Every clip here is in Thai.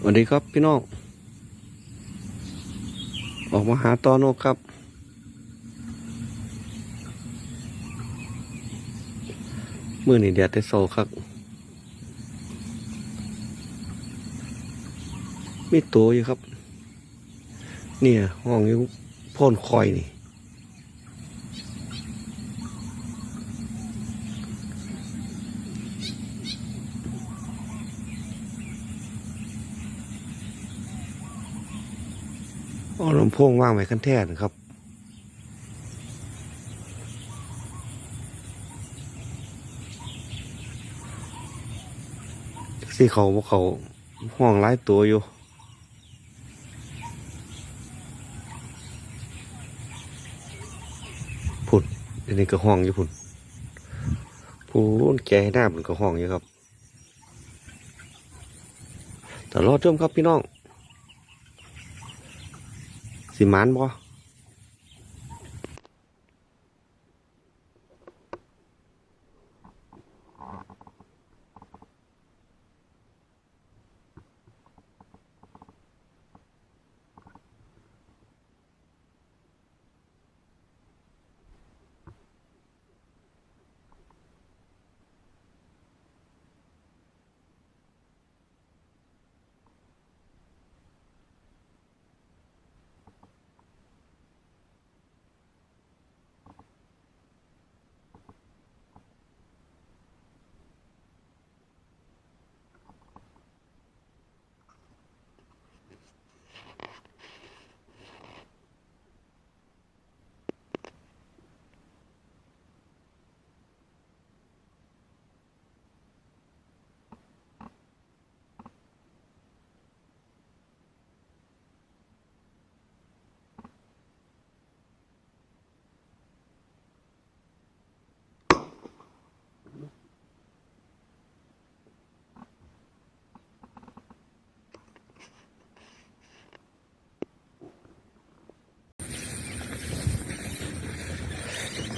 สวัสดีครับพี่น้อง ออกมาหาตอนกครับ มื่อนี่แดดแต่โซครับ มีตัวอยู่ครับ เนี่ยห้องอยู่พ่นคอยนี่ เอลำโพงว่างไว้ขั้นแท่นครับสี่เขาบ่เขาห้องหลายตัวอยู่ผุดอันนี้ก็ห้องอยู่ผุดผู้รุ่นแก่ให้หน้ามันก็ห้องอยู่ครับแต่รอดชมครับพี่น้อง สิหมานบ่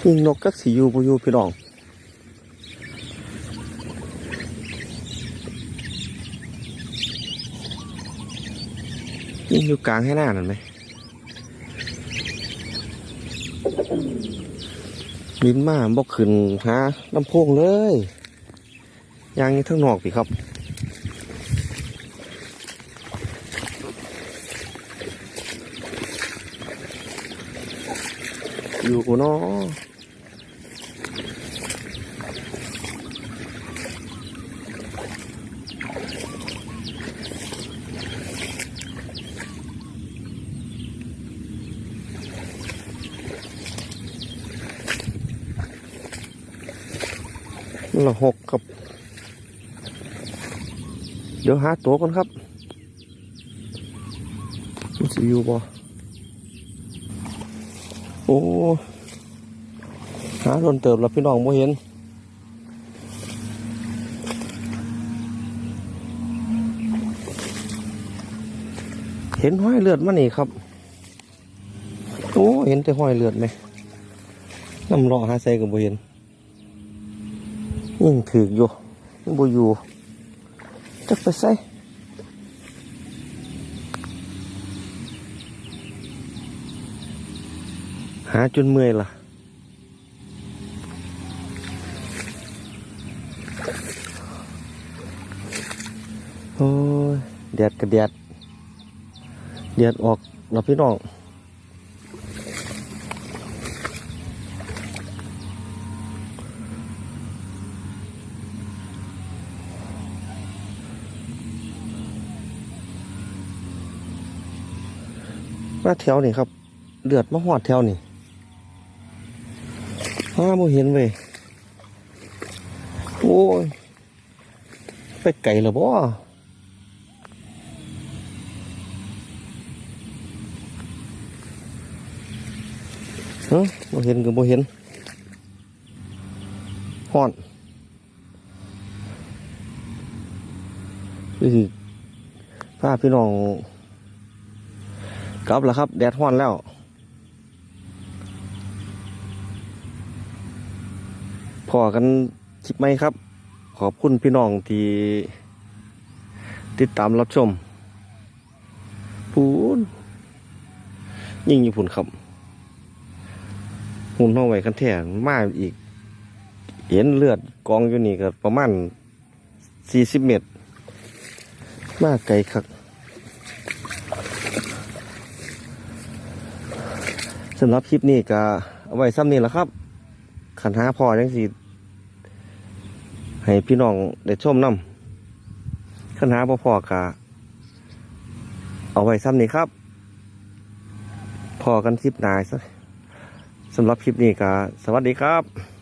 ยิงนกกักสีอยู่บ่อยู่พี่น้องยิงอยู่กลางให้หน้านั่นไหมบินมาบอกขึ้นหาลำโพงเลยยางนี้ทั้งนอกพี่ครับอยู่กูเนาะ ละหกครับ เดี๋ยวหาตัวก่อนครับมันสิอยู่บ่โอ้หาโดนเติบแล้วพี่น้องบ่เห็นเห็นห้อยเลือดมานี่ครับ โอ้ เห็นแต่ห้อยเลือดไหมน้ำรอหาใส่กับบ่เห็น ยิ่งถืออยู่ยังบ่อยู่จักไปใส่หาจนเมื่อยล่ะโอ้ยแดดกระแดดแดดออกเราพี่น้อง มาแถวนี่ครับ เลือดมาหอดแถวนี่ห้าโมเห็นเว้ยโอ้ย ไปไก่หรอบ่เฮ้ยบ่เห็นก็บ่เห็นฮ้อนนี่สิพาพี่น้อง กลับแล้วครับ แดดฮ้อนแล้ว พอกันคลิปไหมครับ ขอบคุณพี่น้องที่ ติดตามรับชมปูนยิ่งญี่ปุ่นครับหุ่นห้องไว้กันแท่มาอีก เห็นเลือดกองอยู่นี่ก็ประมาณสี่สิบเมตร มาไกลคัก สำหรับคลิปนี้ก็เอาไว้ซ้ำนี่แหละครับ ขันหาพอจังสิให้พี่น้องได้ชมน้ำขันหาพอพอกะเอาไว้ซ้ำนี่ครับ พอกันคลิปหนายสำหรับคลิปนี้ก็สวัสดีครับ